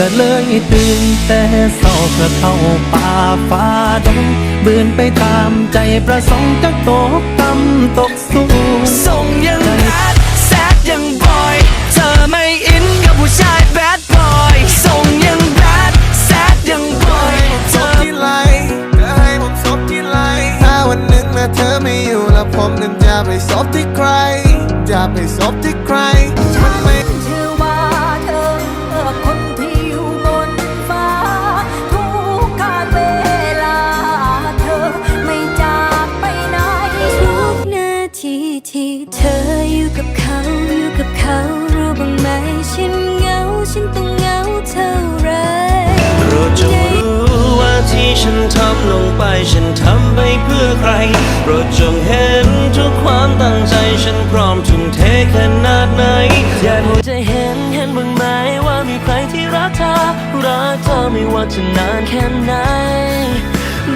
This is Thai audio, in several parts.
ก็เลยตื่นแต่เศร้าเพื่อเข้าป่าฟ้าดงบืนไปตามใจประสงค์จักตกต่ำตกสูงส่งยัง ฉันทำลงไป ฉันทำไปเพื่อใคร โปรดจงเห็นทุกความตั้งใจ ฉันพร้อมทุ่มเทขนาดไหน อยากจะเห็นเห็นบ้างไหมว่ามีใครที่รักเธอ รักเธอไม่ว่าจะนานแค่ไหน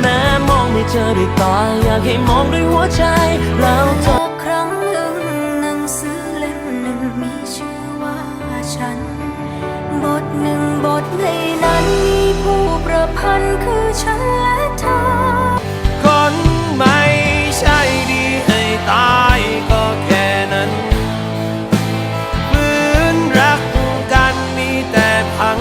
แม้มองไม่เจอด้วยตา อยากให้มองด้วยหัวใจ แล้วเธอครั้งหนึ่งหนังสือเล่มหนึ่งมีชื่อว่าฉัน บทหนึ่งบทในนั้นมีผู้ พันคือฉันและเธอ คนไม่ใช่ดีให้ตายก็แค่นั้นฝืนรักกันมีแต่พัง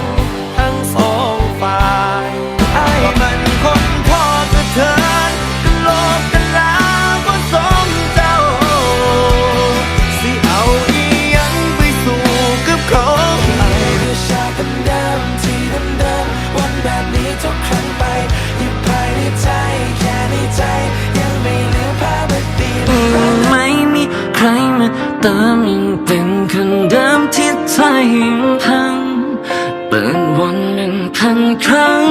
เติมยังเป็นคนเดิมที่ใจยังพังเปิดวันครั้ง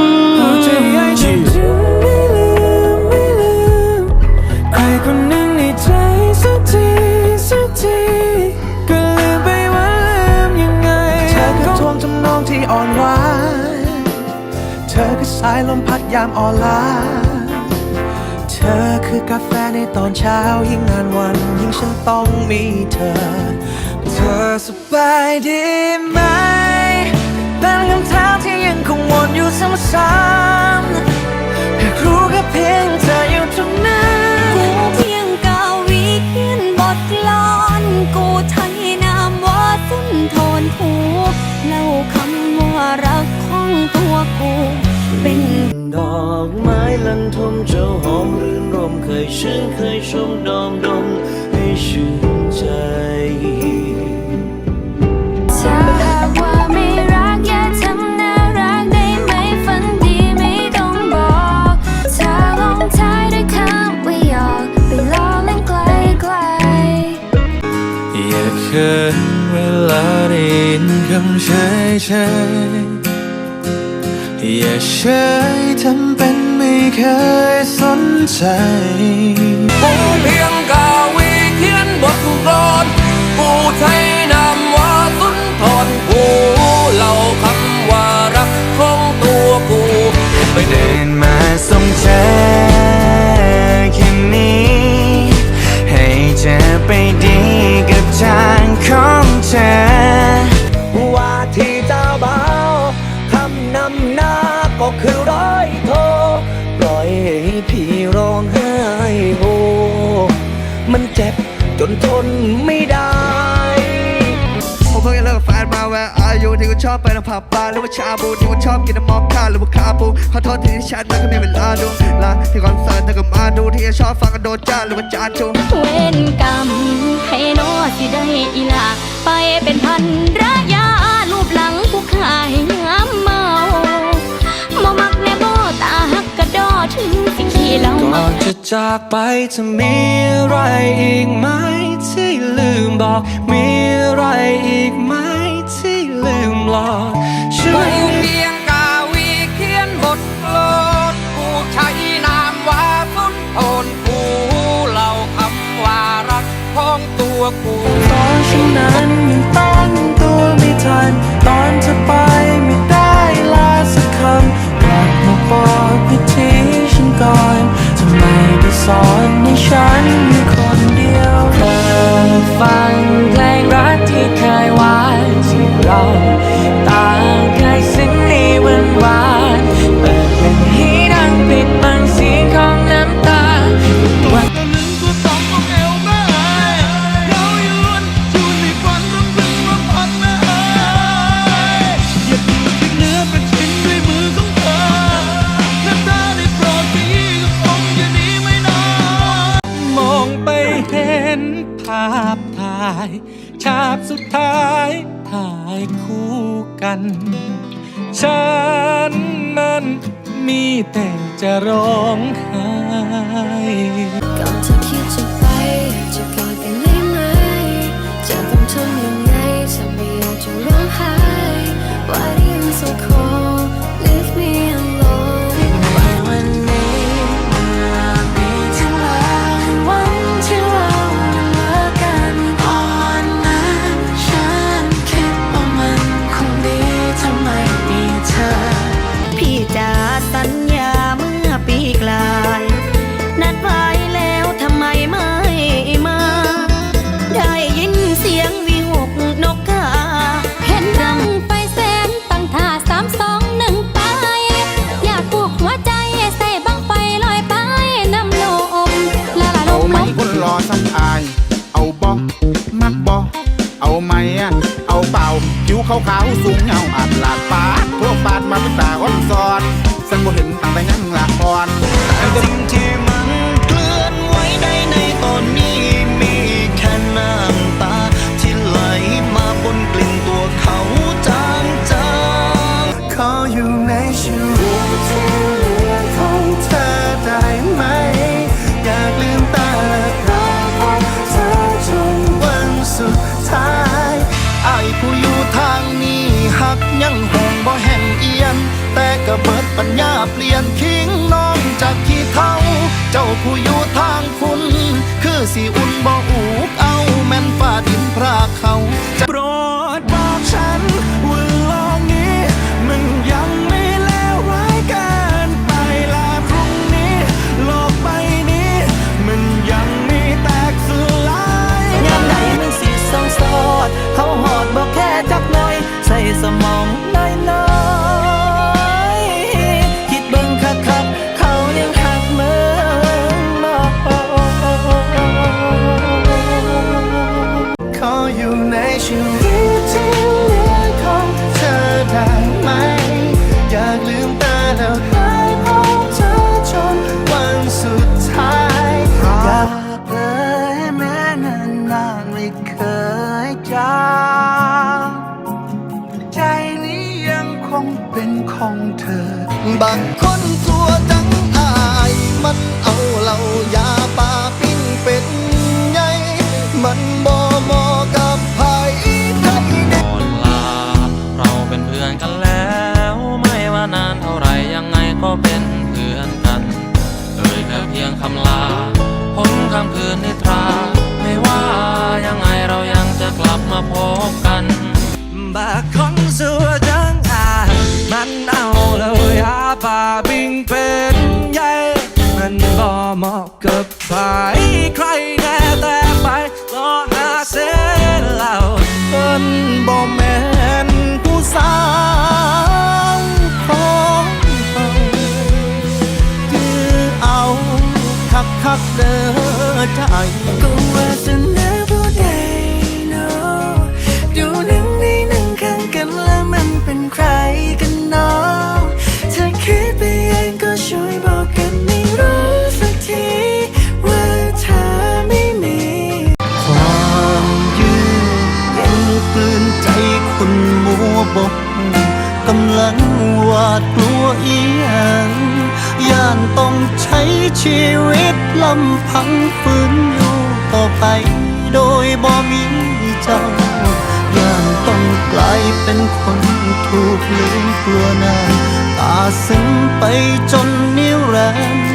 จะให้ฉันจะไม่ลืมไม่ลืมใครคนหนึ่งในใจสักทีสักทีก็ลืมไปว่าลืมยังไงเธอคือทวงทำนองที่อ่อนหวานเธอคือสายลมพัดยามอ่อนล้า ธอคือกาแฟในตอนเช้ายิ่งงานวัน ยิ่งฉันต้องมีเธอ เธอสบายดีไหม เป็นคำถามที่ยังคงวนอยู่ซ้ำๆอยากรู้แค่เพียงเธออยู่ตรงนั้นกูเพียงกาวีเขียนบทกลอนกูไทยนามว่าสุนทรภูเล่าคำว่ารักของตัวกู เป็น ดอกไม้ลันทมเจ้าหอมรื่นรมเคยชื่นเคยชมดอมดมให้ชื่นใจถ้าหากว่าไม่รักย่าทำน่ารักได้ไหมฝันดีไม่ต้องบอกถ้าลงท้ายด้คำว่าหยอกไปล้อเล่นไกลไกลอย่าเขินเวลาได้ยินคำเฉย เฉยทำเป็นไม่เคยสนใจกูเพียงกาวีเขียนบทกลอนกูใช้นามว่าสุนทรกูเล่าคำว่ารักของตัวกูไปเดินมาสงเธ อายุที่กูชอบไปในผับบาร์หรือว่าชาบูที่กูชอบกินน้ำมอคค่าหรือว่าคาปูขอโทษที่แชทนั้นก็มีเวลาดูลาที่คอนเสิร์ตเธอก็มาดูที่ชอบฟังกันโดนจ้าหรือว่าจ้าจูเว้นกรรมให้โนสิได้อีหลาไปเป็นพันรยารูปหลังผู้ขายงามเมาบ่มักแน่บ่ตาหักกระดอถึงสิขี้เหล้าก่มาอนจะจากไปจะมีอะไรอีกไหมที่ลืมบอกมีอะไรอีกไหมที่ ลืมหลอกช่วยเพียงกาวีเขียนบทกลอนกูใช้นามว่าสุนทรกูเล่าคำว่ารักของตัวกูตอนฉันนั้นยังตั้งตัวไม่ทัน ตอนจะไปไม่ได้ลาสักคำกลับมาบอกพิธีฉันก่อนทำไมได้สอนให้ฉัน ฉากสุดท้ายถ่ายคู่กัน ฉันนั้นมีแต่จะร้องไห้ ล่าผิวขาวๆสูงเงาอัดลาดปาดพวกบาดมาเป็นตาอ่อนซอนสันบ่เห็นตั้งแต่ยังละอ่อนสิ่งที่มันเคลื่อนไหวได้ในตอนนี้มีแค่น้ำตา ที่ไหลมาบนกลิ่นตัวเขาจางจางๆขออยู่ในชีวิต ผู้อยู่ทางคุณ คือสิอุ่นบ่อูกเอาแม่นฝ้าดินพรากเขาจะโปรดบอกฉัน เธอบางคนตัวจังอายมันเอาเหล้ายาปลาปิ้งเป็นใหญ่มันบ่เหมาะกับไผไทยแน่ก่อนลา เราเป็นเพื่อนกันแล้ว ไม่ว่านานเท่าไรยังไงก็เป็นเพื่อนกันเอ่ยแค่เพียงคำลาพ้นคำคืนนิทรา ไม่ว่ายังไงเรายังจะกลับมาพบกันบากคนสัว เป็นใหญ่มันบ่เหมาะกับใครใครแน่แต่ไปรอหาเส้นเหล่าเพิ่นบ่แม่นผู้สาวของเขาคือเอาคักคักเด้อใจ วาดกลัวอีหยังย่านต้องใช้ชีวิตลำพังฝืนอยู่ต่อไป โดยบ่มีเจ้าย่านต้องกลายเป็นคนถูกลืมกลัวนานตาซึ้งไปจนนิรันดร์